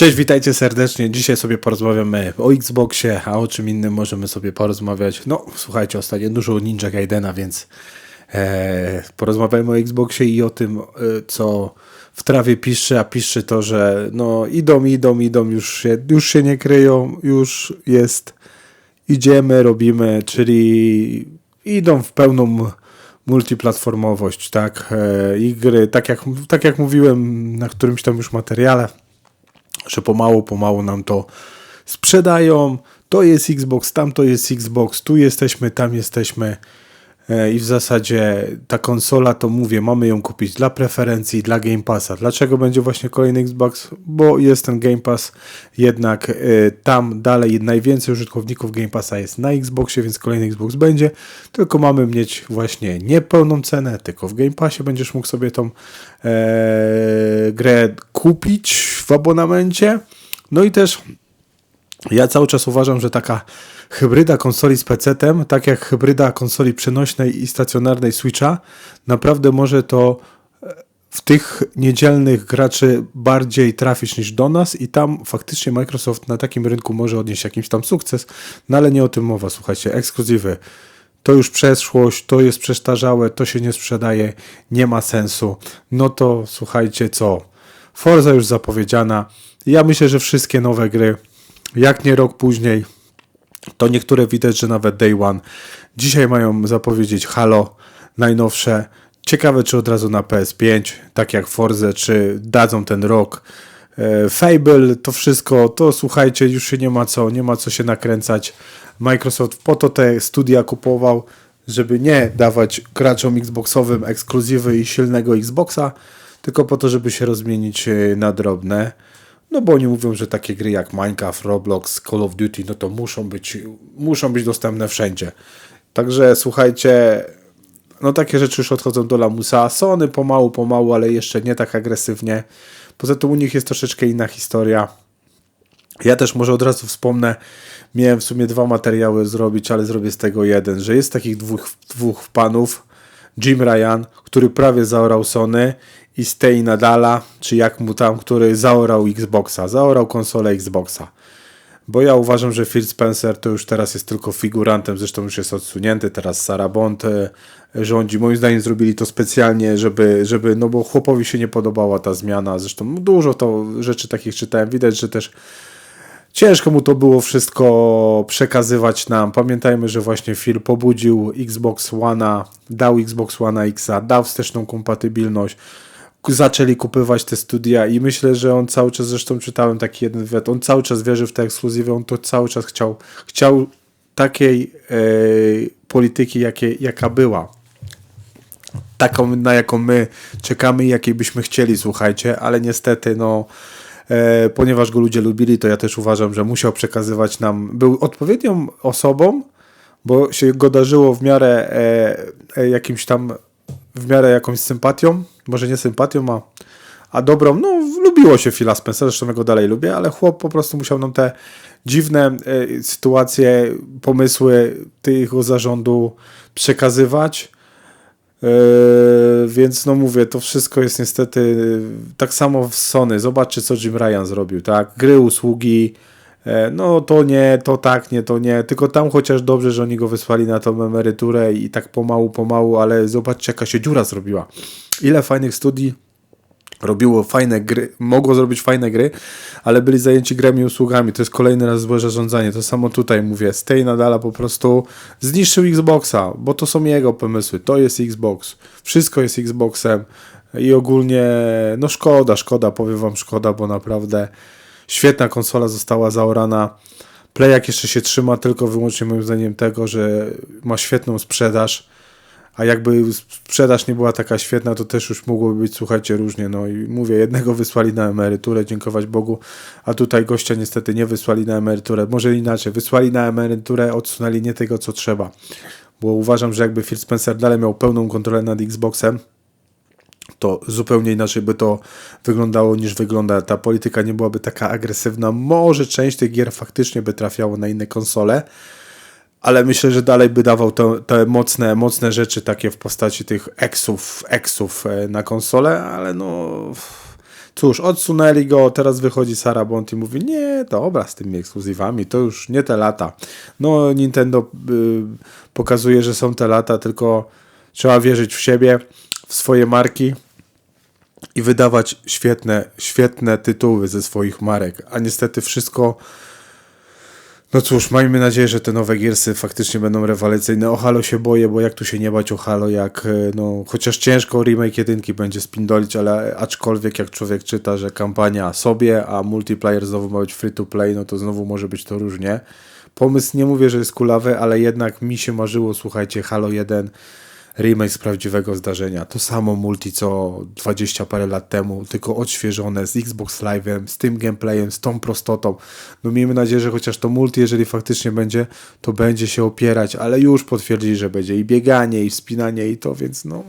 Cześć, witajcie serdecznie. Dzisiaj sobie porozmawiamy o Xboxie, a o czym innym możemy sobie porozmawiać. No, słuchajcie, ostatnio dużo Ninja Gaidena, więc e, porozmawiamy o Xboxie i o tym, e, co w trawie pisze, a pisze to, że no idą, idą, idą, już się, już się nie kryją, już jest, idziemy, robimy, czyli idą w pełną multiplatformowość, tak, e, i gry, tak jak, tak jak mówiłem na którymś tam już materiale, że pomału, pomału nam to sprzedają. To jest Xbox, tam to jest Xbox, tu jesteśmy, tam jesteśmy. E, I w zasadzie ta konsola, to mówię, mamy ją kupić dla preferencji, dla Game Passa. Dlaczego będzie właśnie kolejny Xbox? Bo jest ten Game Pass, jednak y, tam dalej najwięcej użytkowników Game Passa jest na Xboxie, więc kolejny Xbox będzie. Tylko mamy mieć właśnie niepełną cenę, tylko w Game Passie będziesz mógł sobie tą e, grę kupić w abonamencie. No i też ja cały czas uważam, że taka hybryda konsoli z PC-tem, tak jak hybryda konsoli przenośnej i stacjonarnej Switcha, naprawdę może to e, w tych niedzielnych graczy bardziej trafić niż do nas i tam faktycznie Microsoft na takim rynku może odnieść jakiś tam sukces, no ale nie o tym mowa, słuchajcie, ekskluzywy. To już przeszłość, to jest przestarzałe, to się nie sprzedaje, nie ma sensu. No to słuchajcie co, Forza już zapowiedziana. Ja myślę, że wszystkie nowe gry, jak nie rok później, to niektóre widać, że nawet Day One. Dzisiaj mają zapowiedzieć Halo najnowsze. Ciekawe, czy od razu na PS5, tak jak Forze, czy dadzą ten rok. E, Fable, to wszystko, to słuchajcie, już się nie ma co, nie ma co się nakręcać. Microsoft po to te studia kupował, żeby nie dawać graczom Xboxowym ekskluzywy i silnego Xboxa, tylko po to, żeby się rozmienić e, na drobne. No bo oni mówią, że takie gry jak Minecraft, Roblox, Call of Duty, no to muszą być, muszą być dostępne wszędzie. Także słuchajcie, no takie rzeczy już odchodzą do lamusa. Sony pomału, pomału, ale jeszcze nie tak agresywnie. Poza tym u nich jest troszeczkę inna historia. Ja też może od razu wspomnę, miałem w sumie dwa materiały zrobić, ale zrobię z tego jeden, że jest takich dwóch, dwóch panów, Jim Ryan, który prawie zaorał Sony i Stay Nadala, czy jak mu tam, który zaorał Xboxa, zaorał konsolę Xboxa. Bo ja uważam, że Phil Spencer to już teraz jest tylko figurantem, zresztą już jest odsunięty, teraz Sarah Bond e, rządzi. Moim zdaniem zrobili to specjalnie, żeby, żeby, no bo chłopowi się nie podobała ta zmiana, zresztą dużo to rzeczy takich czytałem, widać, że też Ciężko mu to było wszystko przekazywać nam. Pamiętajmy, że właśnie Phil pobudził Xbox One, dał Xbox One X, dał wsteczną kompatybilność zaczęli kupywać te studia i myślę, że on cały czas, zresztą czytałem taki jeden wywiad, on cały czas wierzy w te ekskluzywy, on to cały czas chciał, chciał takiej e, polityki, jakie, jaka była. Taką, na jaką my czekamy i jakiej byśmy chcieli, słuchajcie, ale niestety, no, ponieważ go ludzie lubili, to ja też uważam, że musiał przekazywać nam, był odpowiednią osobą, bo się go darzyło w miarę e, e jakimś tam, w miarę jakąś sympatią, może nie sympatią, a, a dobrą, no lubiło się Phila Spencera, zresztą ja go dalej lubię, ale chłop po prostu musiał nam te dziwne e, sytuacje, pomysły tego zarządu przekazywać. E, więc no mówię, to wszystko jest niestety tak samo w Sony. Zobaczcie, co Jim Ryan zrobił, tak? Gry, usługi, e, no to nie, to tak, nie, to nie. Tylko tam chociaż dobrze, że oni go wysłali na tą emeryturę i tak pomału, pomału, ale zobaczcie, jaka się dziura zrobiła ile fajnych studii robiło fajne gry, mogło zrobić fajne gry, ale byli zajęci grami i usługami. To jest kolejny raz złe zarządzanie. To samo tutaj mówię. Stay nadala po prostu zniszczył Xboxa, bo to są jego pomysły. To jest Xbox. Wszystko jest Xboxem i ogólnie no szkoda, szkoda, powiem wam szkoda, bo naprawdę świetna konsola została zaorana. Playak jeszcze się trzyma tylko wyłącznie moim zdaniem tego, że ma świetną sprzedaż a jakby sprzedaż nie była taka świetna, to też już mogłoby być, słuchajcie, różnie. No i mówię, jednego wysłali na emeryturę, dziękować Bogu, a tutaj gościa niestety nie wysłali na emeryturę. Może inaczej, wysłali na emeryturę, odsunęli nie tego, co trzeba. Bo uważam, że jakby Phil Spencer dalej miał pełną kontrolę nad Xboxem, to zupełnie inaczej by to wyglądało niż wygląda. Ta polityka nie byłaby taka agresywna. Może część tych gier faktycznie by trafiało na inne konsole, ale myślę, że dalej by dawał te, te mocne, mocne rzeczy takie w postaci tych eksów, eksów e, na konsolę, ale no cóż, odsunęli go, teraz wychodzi Sarah Bond i mówi, nie, dobra, z tymi ekskluzywami, to już nie te lata. No, Nintendo y, pokazuje, że są te lata, tylko trzeba wierzyć w siebie, w swoje marki i wydawać świetne, świetne tytuły ze swoich marek, a niestety wszystko no cóż, miejmy nadzieję, że te nowe Gearsy faktycznie będą rewelacyjne. O Halo się boję, bo jak tu się nie bać o Halo, jak e, no, chociaż ciężko remake jedynki będzie spindolić, ale aczkolwiek jak człowiek czyta, że kampania sobie, a multiplayer znowu ma być free to play, no to znowu może być to różnie. Pomysł nie mówię, że jest kulawy, ale jednak mi się marzyło, słuchajcie, Halo 1 remake z prawdziwego zdarzenia. To samo multi co 20 parę lat temu, tylko odświeżone z Xbox Live'em, z tym gameplayem, z tą prostotą. No miejmy nadzieję, że chociaż to multi, jeżeli faktycznie będzie, to będzie się opierać, ale już potwierdzili, że będzie i bieganie, i wspinanie, i to, więc no...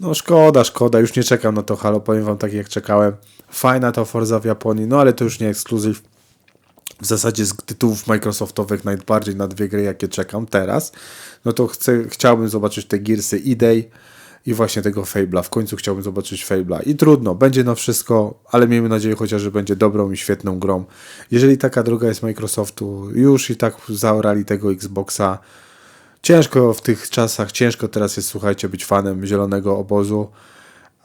No szkoda, szkoda, już nie czekam na to Halo, powiem wam tak jak czekałem. Fajna to Forza w Japonii, no ale to już nie ekskluzyw w zasadzie z tytułów Microsoftowych najbardziej na dwie gry, jakie czekam teraz, no to chcę, chciałbym zobaczyć te Gearsy Idei i właśnie tego Fable'a. W końcu chciałbym zobaczyć Fable'a. I trudno, będzie na wszystko, ale miejmy nadzieję chociaż, że będzie dobrą i świetną grą. Jeżeli taka droga jest Microsoftu, już i tak zaorali tego Xboxa. Ciężko w tych czasach, ciężko teraz jest, słuchajcie, być fanem zielonego obozu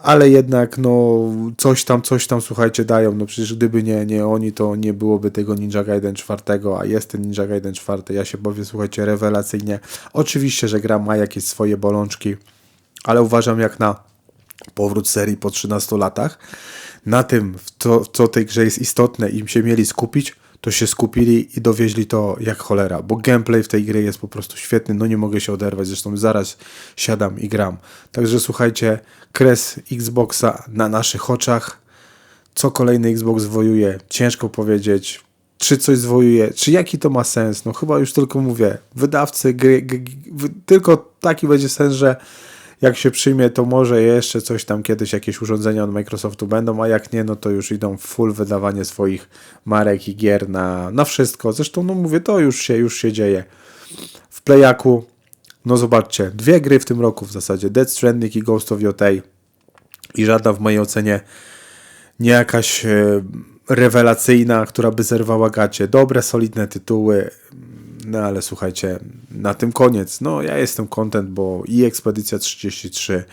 ale jednak no coś tam, coś tam słuchajcie dają, no przecież gdyby nie, nie oni, to nie byłoby tego Ninja Gaiden 4, a jest ten Ninja Gaiden 4, ja się bawię słuchajcie rewelacyjnie, oczywiście, że gra ma jakieś swoje bolączki, ale uważam jak na powrót serii po 13 latach, na tym, co, co tej grze jest istotne im się mieli skupić, to się skupili i dowieźli to jak cholera, bo gameplay w tej gry jest po prostu świetny, no nie mogę się oderwać, zresztą zaraz siadam i gram. Także słuchajcie, kres Xboxa na naszych oczach, co kolejny Xbox wojuje, ciężko powiedzieć, czy coś zwojuje, czy jaki to ma sens, no chyba już tylko mówię, wydawcy gry, tylko taki będzie sens, że jak się przyjmie, to może jeszcze coś tam kiedyś, jakieś urządzenia od Microsoftu będą, a jak nie, no to już idą w full wydawanie swoich marek i gier na, na wszystko. Zresztą, no mówię, to już się, już się dzieje. W Playaku, no zobaczcie, dwie gry w tym roku w zasadzie, Dead Stranding i Ghost of Yotei i żadna w mojej ocenie nie jakaś e, rewelacyjna, która by zerwała gacie. Dobre, solidne tytuły, no ale słuchajcie, na tym koniec. No ja jestem content, bo i Ekspedycja 33,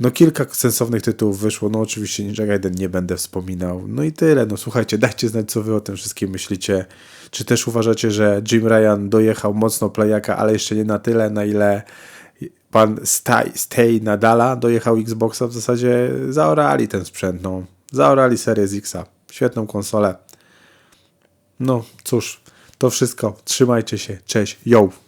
no kilka sensownych tytułów wyszło, no oczywiście Ninja Gaiden nie będę wspominał. No i tyle, no słuchajcie, dajcie znać co wy o tym wszystkim myślicie. Czy też uważacie, że Jim Ryan dojechał mocno playaka, ale jeszcze nie na tyle, na ile pan Stay, Stay Nadala dojechał Xboxa, w zasadzie zaorali ten sprzęt, no. Zaorali Series Xa. Świetną konsolę. No cóż, to wszystko. Trzymajcie się. Cześć. Yo.